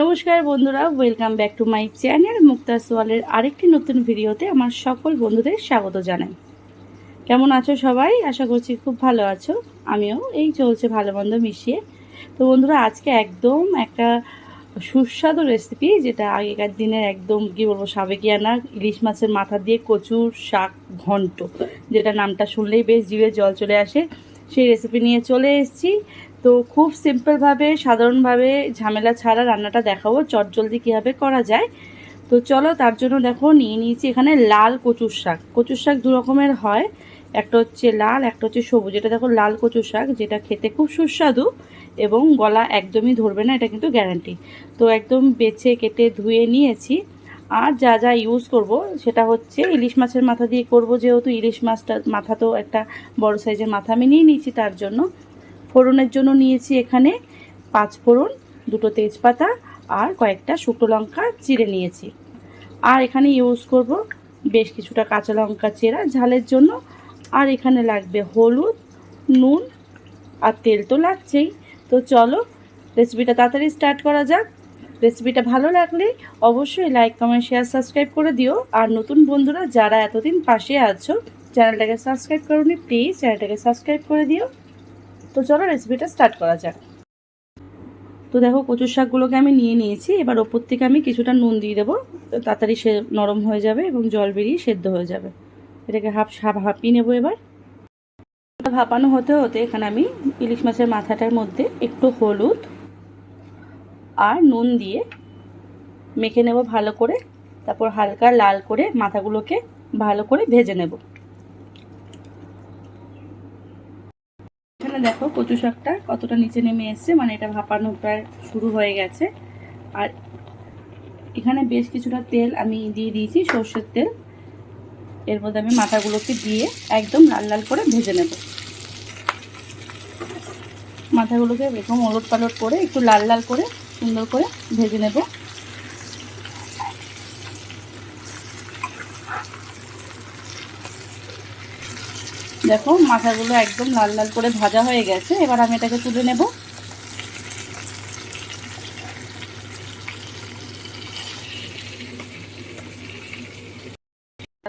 নমস্কার বন্ধুরা welcome back to my channel Mukta সোয়ালের আরেকটি নতুন ভিডিওতে আমার সকল বন্ধুদের স্বাগত জানাই। কেমন আছো সবাই? আশা করছি খুব ভালো আছো। আমিও এই চলছে ভালো মন্দ মিশিয়ে। তো বন্ধুরা, আজকে একদম একটা সুস্বাদু রেসিপি যেটা আগেকার দিনের একদম, কী বলব, সাবেকিয়ানা ইলিশ মাছের মাথা দিয়ে কচুর শাক ঘন্ট, যেটা নামটা শুনলেই বেশ জিভে জল চলে আসে। সেই রেসিপি নিয়ে চলে এসেছি। তো খুব সিম্পলভাবে সাধারণভাবে ঝামেলা ছাড়া রান্নাটা দেখাবো, চটজলদি কীভাবে করা যায়। তো চলো তার জন্য দেখো, নিয়ে নিয়েছি এখানে লাল কচুর শাক। কচুর শাক দু রকমের হয়। একটা হচ্ছে লাল, একটা হচ্ছে সবুজ। এটা দেখো লাল কচুর শাক, যেটা খেতে খুব সুস্বাদু এবং গলা একদমই ধরবে না, এটা কিন্তু গ্যারান্টি তো একদম বেছে কেটে ধুয়ে নিয়েছি। আর যা যা ইউজ করব, সেটা হচ্ছে ইলিশ মাছের মাথা দিয়ে করব, যেহেতু ইলিশ মাছটা মাথা তো একটা বড় সাইজের মাথা, আমি নিয়ে নিয়েছি তার জন্য। ফোড়নের জন্য নিয়েছি এখানে পাঁচ ফোড়ন, দুটো তেজপাতা আর কয়েকটা শুকনো লঙ্কা চিড়ে নিয়েছি। আর এখানে ইউজ করব বেশ কিছুটা কাঁচা লঙ্কা চেরা ঝালের জন্য। আর এখানে লাগবে হলুদ, নুন আর তেল তো লাগছেই। তো চলো রেসিপিটা তাড়াতাড়ি স্টার্ট করা যাক। রেসিপিটা ভালো লাগলে অবশ্যই লাইক কমেন্ট শেয়ার সাবস্ক্রাইব করে দিও। আর নতুন বন্ধুরা যারা এতদিন পাশে আছো, চ্যানেলটাকে সাবস্ক্রাইব করুনি প্লিজ চ্যানেলটাকে সাবস্ক্রাইব করে দিও। তো চলো রেসিপিটা স্টার্ট করা যাক। তো দেখো কচুর শাকগুলোকে আমি নিয়ে নিয়েছি, এবার ওপর থেকে আমি কিছুটা নুন দিয়ে দেবো। তাড়াতাড়ি সে নরম হয়ে যাবে এবং জল বেরিয়ে সেদ্ধ হয়ে যাবে। এটাকে হাফ হাঁপিয়ে নেব এবার। ভাপানো হতে হতে এখানে আমি ইলিশ মাছের মাথাটার মধ্যে একটু হলুদ আর নুন দিয়ে মেখে নেব ভালো করে। তারপর হালকা লাল করে মাথাগুলোকে ভালো করে ভেজে নেব। এখানে দেখো কচু শাকটা কতটা নিচে নেমে এসছে মানে এটা ভাপানো প্রায় শুরু হয়ে গেছে। আর এখানে বেশ কিছুটা তেল আমি দিয়ে দিয়েছি, সর্ষের তেল। এর মধ্যে আমি মাথাগুলোকে দিয়ে একদম লাল লাল করে ভেজে নেব। মাথাগুলোকে এরকম ওলট পালট করে একটু লাল লাল করে সুন্দর করে ভেজে নেব। দেখো মাথাগুলো একদম লাল লাল করে ভাজা হয়ে গেছে, এবার আমি এটাকে তুলে নেব।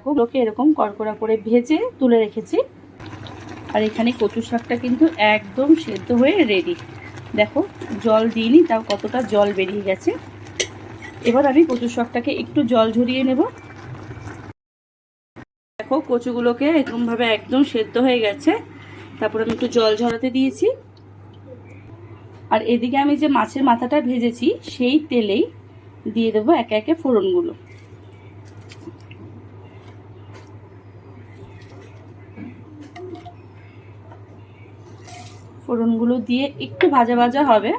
ওগুলোকে এরকম কড়কড়া করে ভেজে তুলে রেখেছি। আর এখানে কচু শাকটা কিন্তু একদম সেদ্ধ হয়ে রেডি দেখো, জল দিইনি, তাও কতটা জল বেরিয়ে গেছে। এবার আমি কচু শাকটাকে একটু জল ঝরিয়ে নেব। দেখো, কচুগুলোকে এরকমভাবে একদম সেদ্ধ হয়ে গেছে। তারপর আমি একটু জল ঝরাতে দিয়েছি। আর এদিকে আমি যে মাছের মাথাটা ভেজেছি, সেই তেলেই দিয়ে দেবো একে একে ফোড়নগুলো। ফোড়নগুলো দিয়ে একটু ভাজা ভাজা হবে।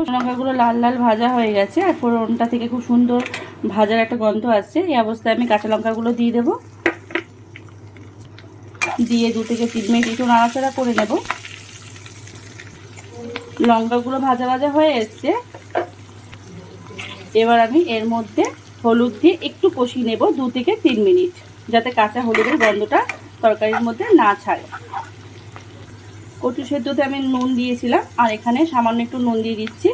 লঙ্কাগুলো লাল লাল ভাজা হয়ে গেছে, আর ফোড়নটা থেকে খুব সুন্দর ভাজার একটা গন্ধ আসছে। এই অবস্থায় আমি কাঁচা লঙ্কাগুলো দিয়ে দেব। দিয়ে দু থেকে তিন মিনিট একটু নাড়াচাড়া করে নেব। লঙ্কাগুলো ভাজা ভাজা হয়ে এসছে। এবার আমি এর মধ্যে হলুদ দিয়ে একটু কষিয়ে নেব দু থেকে তিন মিনিট, যাতে কাঁচা হলুদের গন্ধটা তরকারির মধ্যে না ছাড়ে। কচু সেদ্ধতে আমি নুন দিয়েছিলাম, আর এখানে সামান্য একটু নুন দিয়ে দিচ্ছি।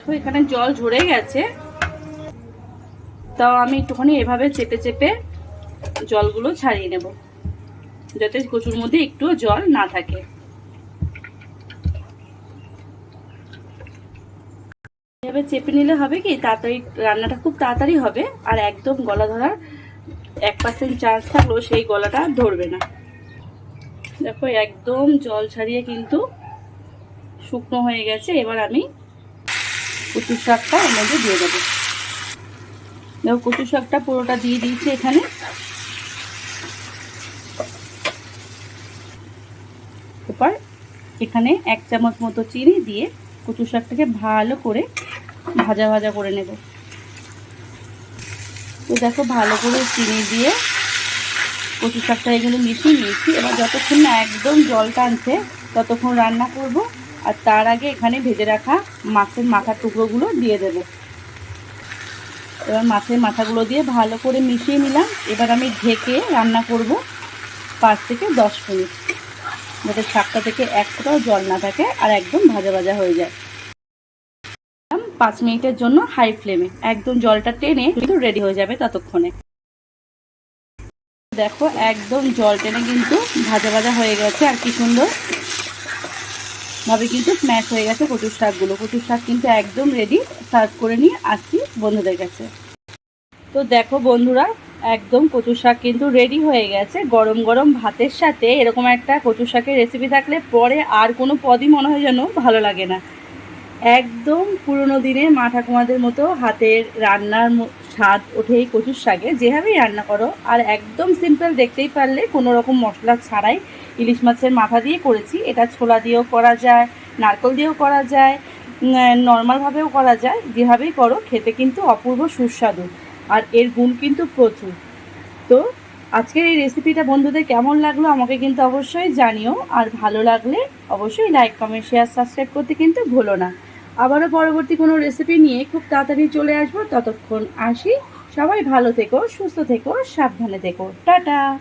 তো এখানে জল ঝরে গেছে। তাও আমি একটুখানি এভাবে চেপে চেপে জলগুলো ছাড়িয়ে নেব, যাতে কচুর মধ্যে একটু জল না থাকে। এভাবে চেপে নিলে হবে কি, তাড়াতাড়ি রান্নাটা খুব তাড়াতাড়ি হবে, আর একদম গলা ধরার এক পার্সেন্ট চান্স থাকলেও সেই গলাটা ধরবে না। দেখো, একদম জল ছাড়িয়ে কিন্তু শুকনো হয়ে গেছে। এবার আমি কচু শাকটা এর মধ্যে দিয়ে দেবো। দেখো কচু শাকটা পুরোটা দিয়ে দিয়েছি এখানে। এবার এখানে এক চামচ মতো চিনি দিয়ে কচু শাকটাকে ভালো করে ভাজা ভাজা করে নেব। তো দেখো, ভালো করে চিনি দিয়ে কচু শাকটা এগুলো মিশিয়ে নিয়েছি। এবার যতক্ষণ না একদম জল টানছে ততক্ষণ রান্না করব। আর তার আগে এখানে ভেজে রাখা মাছের মাথার টুকরোগুলো দিয়ে দেব। এবার মাছের মাথাগুলো দিয়ে ভালো করে মিশিয়ে নিলাম। এবার আমি ঢেকে রান্না করব পাঁচ থেকে দশ মিনিট, যাতে শাকটা থেকে এক ফোটাও জল না থাকে আর একদম ভাজা ভাজা হয়ে যায়। পাঁচ মিনিটের জন্য হাই ফ্লেমে। একদম জলটা টেনে কিন্তু রেডি হয়ে যাবে ততক্ষণে। দেখো, একদম জল টেনে কিন্তু ভাজা ভাজা হয়ে গেছে, আর কি সুন্দর। ভাবে কিন্তু স্ম্যাশ হয়ে গেছে কচুর শাকগুলো। কচুর শাক কিন্তু একদম রেডি সার্ভ করে নিয়ে আসছি বন্ধুদের কাছে। তো দেখো বন্ধুরা, একদম কচু শাক কিন্তু রেডি হয়ে গেছে। গরম গরম ভাতের সাথে এরকম একটা কচু শাকের রেসিপি থাকলে পরে আর কোনো পদই মনে হয় যেন ভালো লাগে না। একদম পুরনো দিনের মা ঠাকুমাদের মতো হাতের রান্নার স্বাদ ওঠে এই কচুর শাকে। যেভাবেই রান্না করো, আর একদম সিম্পল দেখতেই পারলে কোনো রকম মশলা ছাড়াই ইলিশ মাছের মাথা দিয়ে করেছি। এটা ছোলা দিয়েও করা যায়, নারকল দিয়েও করা যায় নর্মালভাবেও করা যায়। যেভাবেই করো, খেতে কিন্তু অপূর্ব সুস্বাদু, আর এর গুণ কিন্তু প্রচুর। তো আজকের এই রেসিপিটা বন্ধুদের কেমন লাগল, আমাকে কিন্তু অবশ্যই জানিও। আর ভালো লাগলে অবশ্যই লাইক কমেন্ট শেয়ার সাবস্ক্রাইব করতে কিন্তু ভুলো না। আবারও পরবর্তী কোনো রেসিপি নিয়ে খুব তাড়াতাড়ি চলে আসব। ততক্ষণ আসি। সবাই ভালো থেকো, সুস্থ থেকো, সাবধানে থেকো। টাটা!